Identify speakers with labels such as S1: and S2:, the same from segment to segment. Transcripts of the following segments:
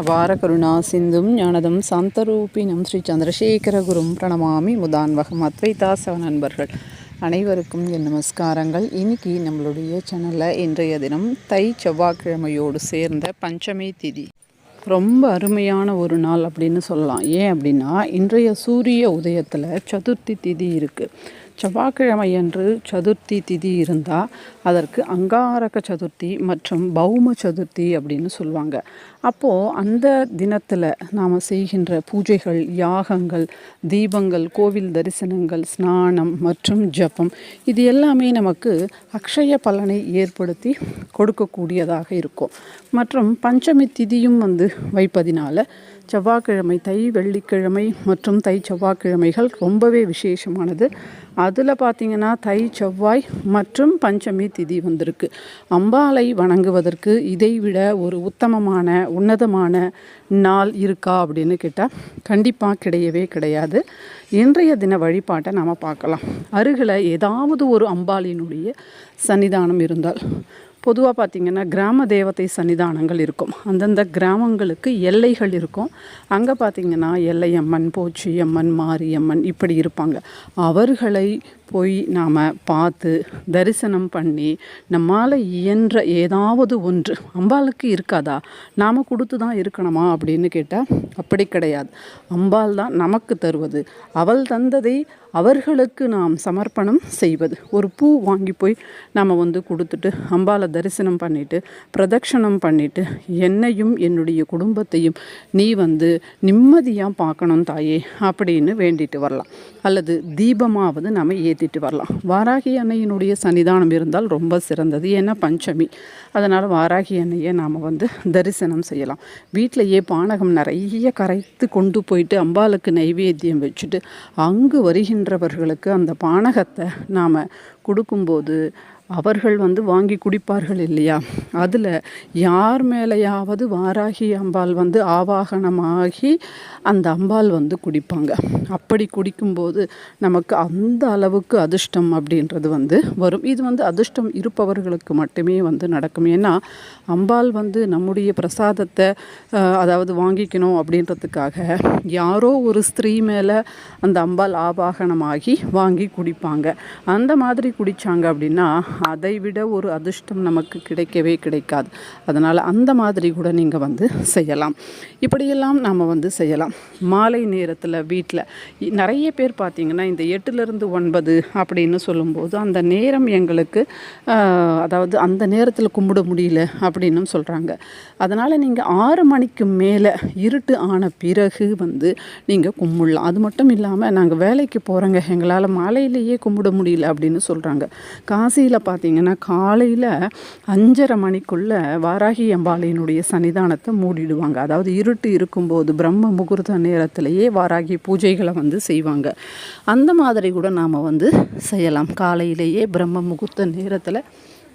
S1: அபார கருணா சிந்தும் ஞானதம் சாந்தரூபினம் ஸ்ரீ சந்திரசேகரகுரும் பிரணமாமி முதான்வகம் அத்வைதாசவ நண்பர்கள் அனைவருக்கும் என் நமஸ்காரங்கள். இன்னைக்கு நம்மளுடைய சேனலில் இன்றைய தினம் தை செவ்வாய்க்கிழமையோடு சேர்ந்த பஞ்சமி திதி. ரொம்ப அருமையான ஒரு நாள் அப்படின்னு சொல்லலாம். ஏன் அப்படின்னா இன்றைய சூரிய உதயத்தில் சதுர்த்தி திதி இருக்குது செவ்வாய்க்கிழமை அன்று சதுர்த்தி திதி இருந்தால் அதற்கு அங்காரக சதுர்த்தி மற்றும் பௌம சதுர்த்தி அப்படின்னு சொல்லுவாங்க. அப்போது அந்த தினத்தில் நாம் செய்கின்ற பூஜைகள் யாகங்கள் தீபங்கள் கோவில் தரிசனங்கள் ஸ்நானம் மற்றும் ஜபம் இது எல்லாமே நமக்கு அக்ஷய பலனை ஏற்படுத்தி கொடுக்கக்கூடியதாக இருக்கும். மற்றும் பஞ்சமி திதியும் வந்து வைப்பதினால செவ்வாய்க்கிழமை தை வெள்ளிக்கிழமை மற்றும் தை செவ்வாய்க்கிழமைகள் ரொம்பவே விசேஷமானது. அதில் பார்த்திங்கன்னா தை செவ்வாய் மற்றும் பஞ்சமி திதி வந்திருக்கு. அம்பாலை வணங்குவதற்கு இதைவிட ஒரு உத்தமமான உன்னதமான நாள் இருக்கா அப்படின்னு கேட்டால் கண்டிப்பாக கிடையவே கிடையாது. இன்றைய தின வழிபாட்டை நாம் பார்க்கலாம். அருகில் ஏதாவது ஒரு அம்பாளினுடைய சன்னிதானம் இருந்தால் பொதுவாக பார்த்திங்கன்னா கிராம தேவதை சன்னிதானங்கள் இருக்கும். அந்தந்த கிராமங்களுக்கு எல்லைகள் இருக்கும். அங்கே பார்த்திங்கன்னா எல்லையம்மன் போச்சியம்மன் மாரியம்மன் இப்படி இருப்பாங்க. அவர்களை போய் நாம் பார்த்து தரிசனம் பண்ணி நம்மால் இயன்ற ஏதாவது ஒன்று அம்பாளுக்கு இருக்காதா? நாம் கொடுத்து தான் இருக்கணுமா அப்படின்னு கேட்டால் அப்படி கிடையாது. அம்பாள் தான் நமக்கு தருவது. அவள் தந்ததை அவர்களுக்கு நாம் சமர்ப்பணம் செய்வது. ஒரு பூ வாங்கி போய் நாம் வந்து கொடுத்துட்டு அம்பாலை தரிசனம் பண்ணிவிட்டு பிரதட்சணம் பண்ணிவிட்டு என்னையும் என்னுடைய குடும்பத்தையும் நீ வந்து நிம்மதியாக பார்க்கணும் தாயே அப்படின்னு வேண்டிட்டு வரலாம். அல்லது தீபமாவது நம்ம ஏற்றிட்டு வரலாம். வாராகி அன்னையினுடைய சன்னிதானம் இருந்தால் ரொம்ப சிறந்தது. ஏன்னா பஞ்சமி. அதனால் வாராகி அன்னையை நாம் வந்து தரிசனம் செய்யலாம். வீட்டிலையே பானகம் நிறைய கரைத்து கொண்டு போயிட்டு அம்பாளுக்கு நைவேத்தியம் வச்சுட்டு அங்கு வருகின்றவர்களுக்கு அந்த பானகத்தை நாம் கொடுக்கும்போது அவர்கள் வந்து வாங்கி குடிப்பார்கள் இல்லையா? அதில் யார் மேலேயாவது வாராகி அம்பாள் வந்து ஆவாகனமாகி அந்த அம்பாள் வந்து குடிப்பாங்க. அப்படி குடிக்கும்போது நமக்கு அந்த அளவுக்கு அதிர்ஷ்டம் அப்படின்றது வந்து வரும். இது வந்து அதிர்ஷ்டம் இருப்பவர்களுக்கு மட்டுமே வந்து நடக்கும். ஏன்னா அம்பாள் வந்து நம்முடைய பிரசாதத்தை அதாவது வாங்கிக்கணும் அப்படின்றதுக்காக யாரோ ஒரு ஸ்திரீ மேலே அந்த அம்பாள் ஆவாகனமாகி வாங்கி குடிப்பாங்க. அந்த மாதிரி குடித்தாங்க அப்படின்னா அதை விட ஒரு அதிர்ஷ்டம் நமக்கு கிடைக்கவே கிடைக்காது. அதனால் அந்த மாதிரி கூட நீங்கள் வந்து செய்யலாம். இப்படியெல்லாம் நாம் வந்து செய்யலாம். மாலை நேரத்தில் வீட்டில் நிறைய பேர் பார்த்திங்கன்னா இந்த எட்டுலேருந்து ஒன்பது அப்படின்னு சொல்லும்போது அந்த நேரம் எங்களுக்கு அதாவது அந்த நேரத்தில் கும்பிட முடியல அப்படின்னு சொல்கிறாங்க அதனால் நீங்கள் ஆறு மணிக்கு மேலே இருட்டு ஆன பிறகு வந்து நீங்கள் கும்பிடலாம். அது மட்டும் இல்லாமல் நாங்கள் வேலைக்கு போகிறோங்க எங்களால் மாலையிலேயே கும்பிட முடியல அப்படின்னு சொல்கிறாங்க காசியில் பார்த்திங்கன்னா காலையில் அஞ்சரை மணிக்குள்ளே வாராகி அம்பாளையினுடைய சன்னிதானத்தை மூடிடுவாங்க. அதாவது இருட்டு இருக்கும்போது பிரம்ம முகூர்த்த நேரத்திலேயே வாராகி பூஜைகளை வந்து செய்வாங்க. அந்த மாதிரி கூட நாம் வந்து செய்யலாம். காலையிலேயே பிரம்ம முகூர்த்த நேரத்தில்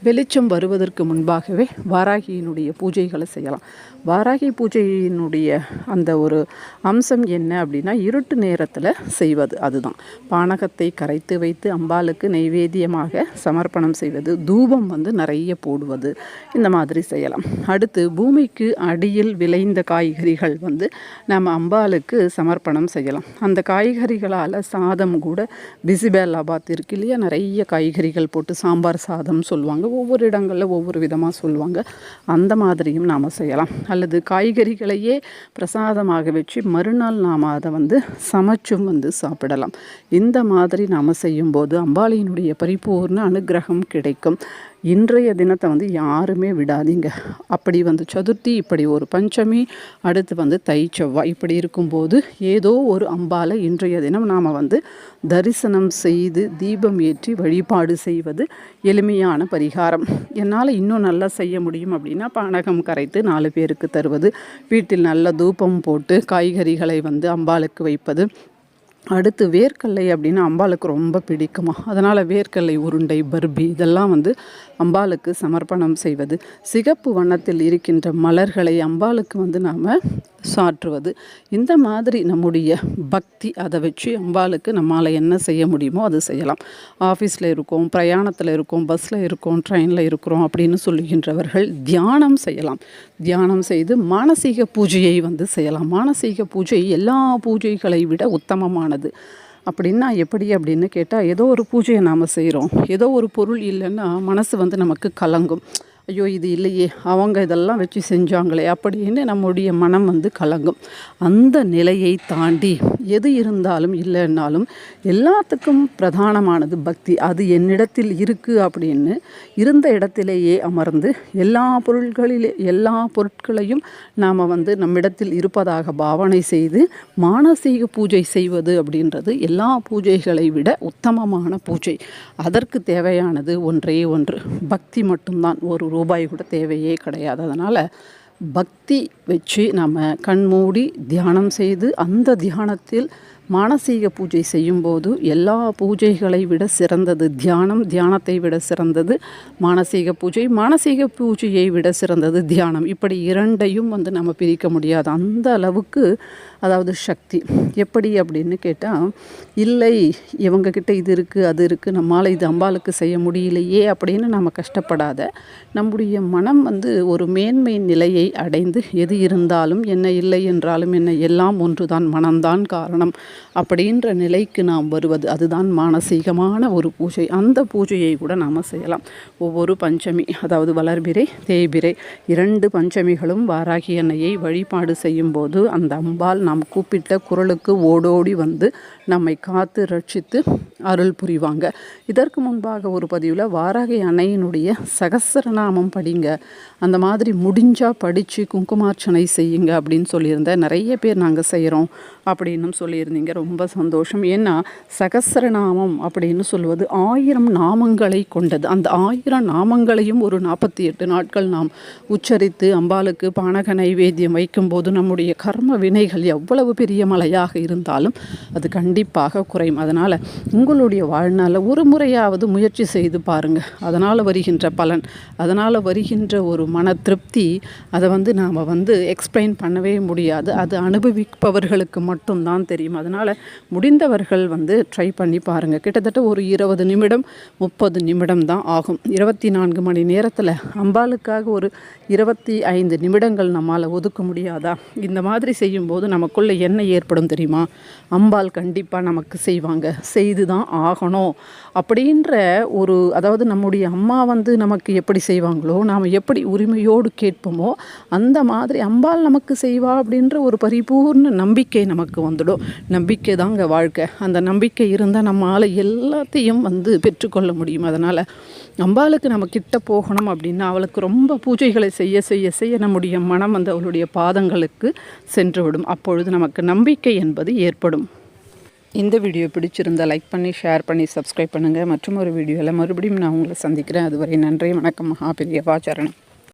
S1: வெளிச்சம் வருவதற்கு முன்பாகவே வாராகியினுடைய பூஜைகளை செய்யலாம். வாராகி பூஜையினுடைய அந்த ஒரு அம்சம் என்ன அப்படின்னா இருட்டு நேரத்தில் செய்வது அதுதான். பானகத்தை கரைத்து வைத்து அம்பாளுக்கு நைவேத்தியமாக சமர்ப்பணம் செய்வது தூபம் வந்து நிறைய போடுவது இந்த மாதிரி செய்யலாம். அடுத்து பூமிக்கு அடியில் விளைந்த காய்கறிகள் வந்து நம்ம அம்பாளுக்கு சமர்ப்பணம் செய்யலாம். அந்த காய்கறிகளால் சாதம் கூட பிசிபேலாபாத் இருக்கு இல்லையா நிறைய காய்கறிகள் போட்டு சாம்பார் சாதம் சொல்லுவாங்க ஒவ்வொரு இடங்களில் ஒவ்வொரு விதமாக சொல்லுவாங்க. அந்த மாதிரியும் நாம் செய்யலாம். அல்லது காய்கறிகளையே பிரசாதமாக வச்சு மறுநாள் நாம் அதை வந்து சமைச்சும் வந்து சாப்பிடலாம். இந்த மாதிரி நாம் செய்யும்போது அம்பாளியினுடைய பரிபூர்ண அனுகிரகம் கிடைக்கும். இன்றைய தினத்தை வந்து யாருமே விடாதீங்க. அப்படி வந்து சதுர்த்தி இப்படி ஒரு பஞ்சமி அடுத்து வந்து தை செவ்வாய் இப்படி இருக்கும்போது ஏதோ ஒரு அம்பாலை இன்றைய தினம் நாம் வந்து தரிசனம் செய்து தீபம் ஏற்றி வழிபாடு செய்வது எளிமையான பரிகாரம். என்னால் இன்னும் நல்லா செய்ய முடியும் அப்படின்னா பானகம் கரைத்து நாலு பேருக்கு தருவது வீட்டில் நல்ல தூபம் போட்டு காய்கறிகளை வந்து அம்பாளுக்கு வைப்பது அடுத்து வேர்க்கடலை அப்படின்னா அம்பாளுக்கு ரொம்ப பிடிக்குமா? அதனால் வேர்க்கடலை உருண்டை பர்பி இதெல்லாம் வந்து அம்பாளுக்கு சமர்ப்பணம் செய்வது. சிகப்பு வண்ணத்தில் இருக்கின்ற மலர்களை அம்பாளுக்கு வந்து நாம் சாற்றுவது. இந்த மாதிரி நம்முடைய பக்தி அதை வச்சு அம்பாளுக்கு நம்மளால் என்ன செய்ய முடியுமோ அது செய்யலாம். ஆஃபீஸில் இருக்கோம் பிரயாணத்தில் இருக்கோம் பஸ்ஸில் இருக்கோம் ட்ரெயினில் இருக்கிறோம் அப்படின்னு சொல்லுகின்றவர்கள் தியானம் செய்யலாம். தியானம் செய்து மானசீக பூஜையை வந்து செய்யலாம். மானசீக பூஜை எல்லா பூஜைகளை விட உத்தமமானது அப்படின்னா எப்படி அப்படின்னு கேட்டால் ஏதோ ஒரு பூஜையை நாம் செய்கிறோம் ஏதோ ஒரு பொருள் இல்லைன்னா மனசு வந்து நமக்கு கலங்கும். ஐயோ இது இல்லையே அவங்க இதெல்லாம் வச்சு செஞ்சாங்களே அப்படின்னு நம்முடைய மனம் வந்து கலங்கும். அந்த நிலையை தாண்டி எது இருந்தாலும் இல்லைன்னாலும் எல்லாத்துக்கும் பிரதானமானது பக்தி. அது என்னிடத்தில் இருக்குது அப்படின்னு இருந்த இடத்திலேயே அமர்ந்து எல்லா பொருட்களிலே எல்லா பொருட்களையும் நாம் வந்து நம்மிடத்தில் இருப்பதாக பாவனை செய்து மானசீக பூஜை செய்வது அப்படின்றது எல்லா பூஜைகளை விட உத்தமமான பூஜை. அதற்கு தேவையானது ஒன்றே ஒன்று. பக்தி மட்டும்தான். ஒரு ரூபாய் கூட தேவையே கிடையாது. அதனால் பக்தி வச்சு நம்ம கண்மூடி தியானம் செய்து அந்த தியானத்தில் மானசீக பூஜை செய்யும்போது எல்லா பூஜைகளை விட சிறந்தது. தியானம் தியானத்தை விட சிறந்தது. மானசீக பூஜை மானசீக பூஜையை விட சிறந்தது தியானம். இப்படி இரண்டையும் வந்து நம்ம பிரிக்க முடியாது. அந்த அளவுக்கு அதாவது சக்தி. எப்படி அப்படின்னு கேட்டால் இல்லை இவங்கக்கிட்ட இது இருக்குது அது இருக்குது நம்மளால் இது அம்பாளுக்கு செய்ய முடியலையே அப்படின்னு நம்ம கஷ்டப்படாத நம்முடைய மனம் வந்து ஒரு மேன்மை நிலையை அடைந்து எது இருந்தாலும் என்ன இல்லை என்றாலும் என்ன எல்லாம் ஒன்றுதான் மனம்தான் காரணம் அப்படின்ற நிலைக்கு நாம் வருவது. அதுதான் மானசீகமான ஒரு பூஜை. அந்த பூஜையை கூட நாம் செய்யலாம். ஒவ்வொரு பஞ்சமி அதாவது வளர்பிறை தேய்பிரை இரண்டு பஞ்சமிகளும் வாராகி அன்னையை வழிபாடு செய்யும்போது அந்த அம்பாள் நாம் கூப்பிட்ட குரலுக்கு ஓடோடி வந்து நம்மை காத்து ரட்சித்து அருள் புரிவாங்க. இதற்கு முன்பாக ஒரு பதிவில் வாராகி அணையினுடைய சகசரநாமம் படிங்க. அந்த மாதிரி முடிஞ்சால் படித்து குங்குமார்ச்சனை செய்யுங்க அப்படின்னு சொல்லியிருந்தேன். நிறைய பேர் நாங்கள் செய்கிறோம் அப்படின்னும் சொல்லியிருந்தீங்க. ரொம்ப சந்தோஷம். ஏன்னா சகசரநாமம் அப்படின்னு சொல்வது ஆயிரம் நாமங்களை கொண்டது. அந்த ஆயிரம் நாமங்களையும் ஒரு நாற்பத்தி எட்டு நாட்கள் நாம் உச்சரித்து அம்பாளுக்கு பானக நைவேத்தியம் வைக்கும்போது நம்முடைய கர்ம வினைகள் எவ்வளவு பெரிய மலையாக இருந்தாலும் அது கண்டிப்பாக கண்டிப்பாக குறையும். அதனால் உங்களுடைய வாழ்நாளில் ஒரு முறையாவது முயற்சி செய்து பாருங்கள் அதனால் வருகின்ற பலன் அதனால் வருகின்ற ஒரு மன திருப்தி அதை வந்து நாம் வந்து எக்ஸ்பிளைன் பண்ணவே முடியாது. அது அனுபவிப்பவர்களுக்கு மட்டும்தான் தெரியும். அதனால் முடிந்தவர்கள் வந்து ட்ரை பண்ணி பாருங்கள் கிட்டத்தட்ட ஒரு இருபது நிமிடம் முப்பது நிமிடம் தான் ஆகும். இருபத்தி நான்கு மணி நேரத்தில் அம்பாளுக்காக ஒரு இருபத்தி ஐந்து நிமிடங்கள் நம்மால் ஒதுக்க முடியாதா? இந்த மாதிரி செய்யும்போது நமக்குள்ளே என்ன ஏற்படும் தெரியுமா? அம்பாள் கண்டிப்பாக கண்டிப்பாக நமக்கு செய்வாங்க. செய்து தான் ஆகணும். அப்படின்ற ஒரு அதாவது நம்முடைய அம்மா வந்து நமக்கு எப்படி செய்வாங்களோ நாம் எப்படி உரிமையோடு கேட்போமோ அந்த மாதிரி அம்பாள் நமக்கு செய்வா அப்படின்ற ஒரு பரிபூர்ண நம்பிக்கை நமக்கு வந்துடும். நம்பிக்கை தாங்க வாழ்க்கை. அந்த நம்பிக்கை இருந்தால் நம்மளால் எல்லாத்தையும் வந்து பெற்றுக்கொள்ள முடியும். அதனால் அம்பாளுக்கு நம்ம கிட்ட போகணும் அப்படின்னா அவளுக்கு ரொம்ப பூஜைகளை செய்ய செய்ய செய்ய நம்முடைய மனம் வந்து அவளுடைய பாதங்களுக்கு சென்றுவிடும். அப்பொழுது நமக்கு நம்பிக்கை என்பது ஏற்படும். இந்த வீடியோ பிடிச்சிருந்தால் லைக் பண்ணி ஷேர் பண்ணி சப்ஸ்கிரைப் பண்ணுங்கள் மற்றும் ஒரு வீடியோவில் மறுபடியும் நான் உங்களை சந்திக்கிறேன். அதுவரை நன்றி வணக்கம் மகாபிரியவா சரணம்.